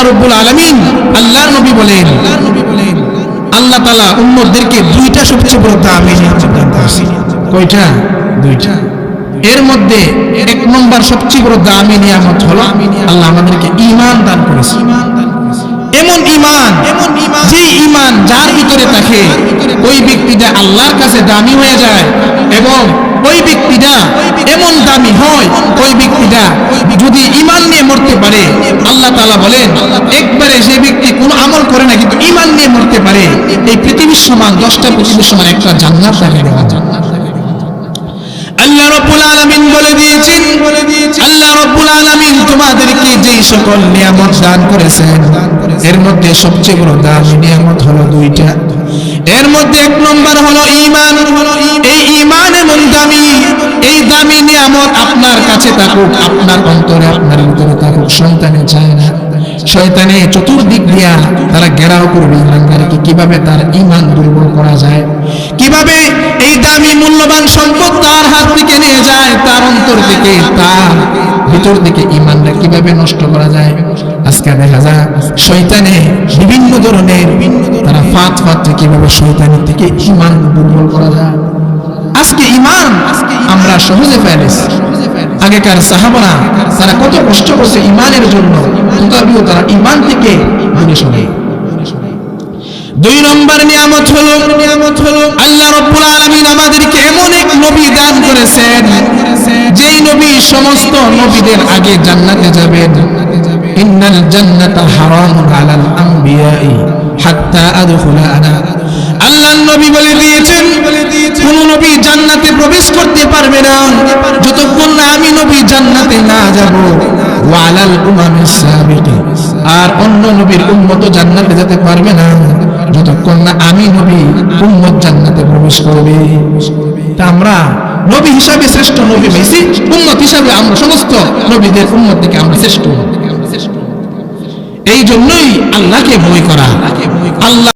আল্লাহ রব্বুল আলমিন আল্লাহ নবী বলেন, আল্লাহ তালা দুইটা সবচেয়ে বড় দামি কয়টা? দুইটা। এর মধ্যে এক নম্বর সবচেয়ে বড় দামি নিয়ামত হলো আল্লাহ আমাদেরকে ইমান দান করেছে। এমন ইমান যে ইমান যার ভিতরে থাকে, ওই ব্যক্তিটা আল্লাহর কাছে দামি হয়ে যায় এবং ওই ব্যক্তিটা এমন দামি হয়, ওই ব্যক্তিটা যদি ইমান নিয়ে মরতে পারে, আল্লাহ তাআলা বলেন, একবারে যে ব্যক্তি কোনো আমল করে না, কিন্তু ইমান নিয়ে মরতে পারে, এই পৃথিবীর সমান, দশটা পৃথিবীর সমান একটা জান্নাত তাকে দেওয়া জান্নাত আল্লাহ রব্বুল আলামিন বলে দিয়েছেন, আল্লাহ রব্বুল আলামিন তোমাদেরকে যেই সকল নিয়ামত দান করেছেন, এর মধ্যে সবচেয়ে বড় দামি নিয়ামত হলো দুইটা। এর মধ্যে এক নম্বর হলো ঈমান। কাছে থাকুক আপনার অন্তরে, আপনার ভিতরে থাকুক সন্তানে চায় না। শয়তানে চতুর্দিক দিয়া তারা ঘেরাও করবে ইমানদারকে কীভাবে তার ইমান দুর্বল করা যায়, কীভাবে এই দামি মূল্যবান সম্পদ তার হাত থেকে নিয়ে যায়, তার অন্তর থেকে, তার ভিতর থেকে ইমানটা কীভাবে নষ্ট করা যায়। আজকে দেখা যায় শয়তানে বিভিন্ন ধরনের তারা ফাঁদ ফাঁদে কীভাবে শয়তানের থেকে ইমান দুর্বল করা যায়। আজকে ইমান আমরা সহজে ফেলেছি। আগেকার সাহাবারা তারা কত কষ্ট করছে ইমানের জন্য, তথাপিও তারা ইমান থেকে দূরে সরে। দুই নম্বর নিয়ামত হলো নিয়ামত হলো, আল্লাহ রব্বুল আলামিন আমাদেরকে এমন এক নবী দান করেছেন, যেই নবী সমস্ত নবীদের আগে জান্নাতে যাবেন। ইন্নাল জান্নাতা হারামুন আলাল আম্বিয়াই হাত্তা আদখুলা আনা। আল্লাহ নবী বলে দিয়েছেন কোন নবী জান্নাতে প্রবেশ করতে পারবে না। যতক্ষণ না আমি নবী জান্নাতে না যাব। ওয়ালাল উমামিস সাবিকি। আর অন্য নবীর উম্মত জান্নাতে যেতে পারবে না। যতক্ষণ না আমি নবী, উম্মত জান্নাতে প্রবেশ করবে। তা আমরা নবী হিসাবে শ্রেষ্ঠ নবী পাইছি উম্মত হিসাবে আমরা সমস্ত নবীদের উম্মত থেকে আমরা শ্রেষ্ঠ। এই জন্যই আল্লাহকে ভয় করা। আল্লাহ